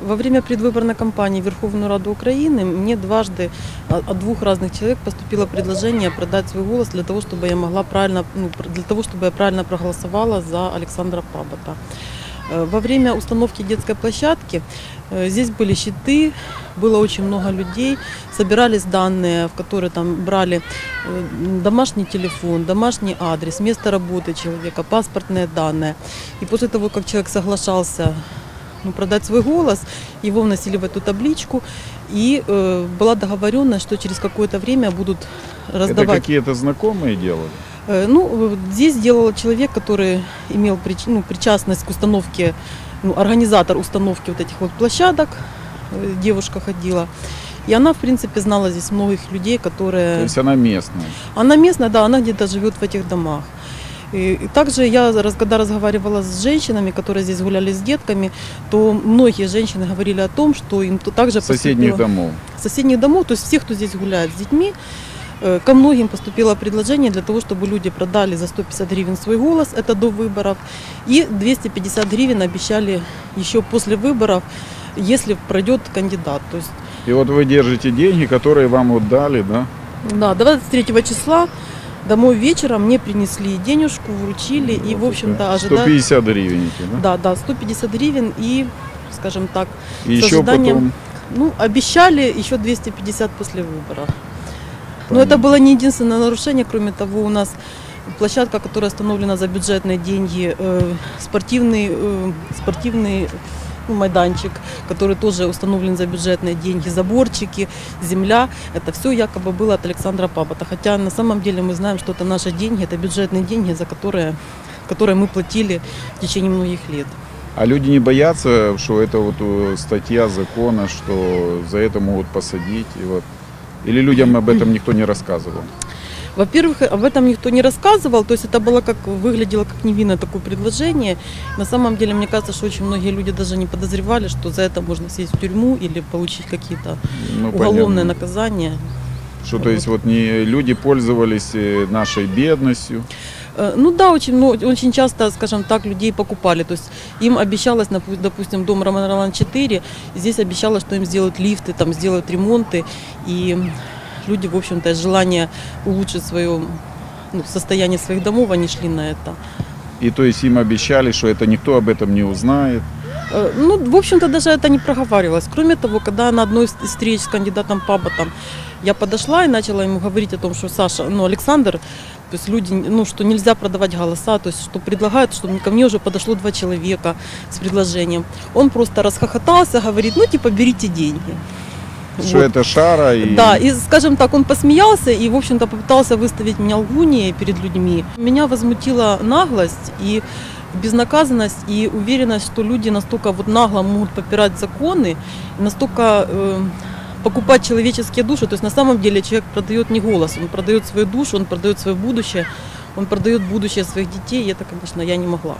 Во время предвыборной кампании в Верховную Раду Украины мне дважды от двух разных человек поступило предложение продать свой голос для того, чтобы я могла правильно, ну, для того, чтобы я правильно проголосовала за Александра Пабота. Э, Во время установки детской площадки э, здесь были щиты, было очень много людей, собирались данные, в которые там брали э, домашний телефон, домашний адрес, место работы человека, паспортные данные. И после того, как человек соглашался ну, продать свой голос, его вносили в эту табличку, и э, была договоренность, что через какое-то время будут Это раздавать. какие-то знакомые делали? Э, Ну, здесь делал человек, который имел прич- ну, причастность к установке, ну, организатор установки вот этих вот площадок, э, девушка ходила. И она, в принципе, знала здесь многих людей, которые... То есть она местная. Она местная, да, она где-то живет в этих домах. И, и также я, раз- когда разговаривала с женщинами, которые здесь гуляли с детками, то многие женщины говорили о том, что им то также Соседних поступило- домов. соседних домов, то есть всех, кто здесь гуляет с детьми, э, ко многим поступило предложение для того, чтобы люди продали за 150 гривен свой голос, это до выборов, и 250 гривен обещали еще после выборов, если пройдет кандидат. То есть, И вот вы держите деньги, которые вам вот дали, да? да, 23 числа домой вечером мне принесли денежку, вручили, и, в общем-то, ожидают... 150 гривен, да? Да, да, 150 гривен и, скажем так, И с еще ожиданием- потом... ну, обещали еще 250 после выборов. Но это было не единственное нарушение, кроме того, у нас площадка, которая установлена за бюджетные деньги, э, спортивный, э, спортивный майданчик, который тоже установлен за бюджетные деньги, заборчики, земля. Это все якобы было от Александра Пабота. Хотя на самом деле мы знаем, что это наши деньги, это бюджетные деньги, за которые, которые мы платили в течение многих лет. А люди не боятся, что это вот э, статья закона, что за это могут посадить. И вот. Или людям об этом никто не рассказывал? Во-первых, об этом никто не рассказывал, то есть это было как выглядело как невинное такое предложение. На самом деле, мне кажется, что очень многие люди даже не подозревали, что за это можно сесть в тюрьму или получить какие-то Ну, уголовные понятно. наказания. Что то есть вот не люди пользовались э, нашей бедностью. Э, Ну да, очень, ну, очень часто, скажем так, людей покупали. То есть им обещалось, допустим, дом Роман Ролан 4, здесь обещалось, что им сделают лифты, там сделают ремонты. И люди, в общем-то, из желания улучшить свое ну, состояние своих домов, они шли на это. И то есть им обещали, что это никто об этом не узнает. Э, Ну, в общем-то, даже это не проговаривалось. Кроме того, когда на одной из встреч с кандидатом Паботом я подошла и начала ему говорить о том, что Саша, ну, Александр, то есть люди, ну, что нельзя продавать голоса, то есть что предлагают, чтобы ко мне уже подошло два человека с предложением. Он просто расхохотался, говорит, ну, типа, берите деньги. Что Вот. это шара и... Да, и, скажем так, он посмеялся и, в общем-то, попытался выставить меня лгунией перед людьми. Меня возмутила наглость и безнаказанность и уверенность, что люди настолько вот нагло могут попирать законы, настолько э, покупать человеческие души. То есть на самом деле человек продает не голос, он продает свою душу, он продает свое будущее, он продает будущее своих детей, и это, конечно, я не могла.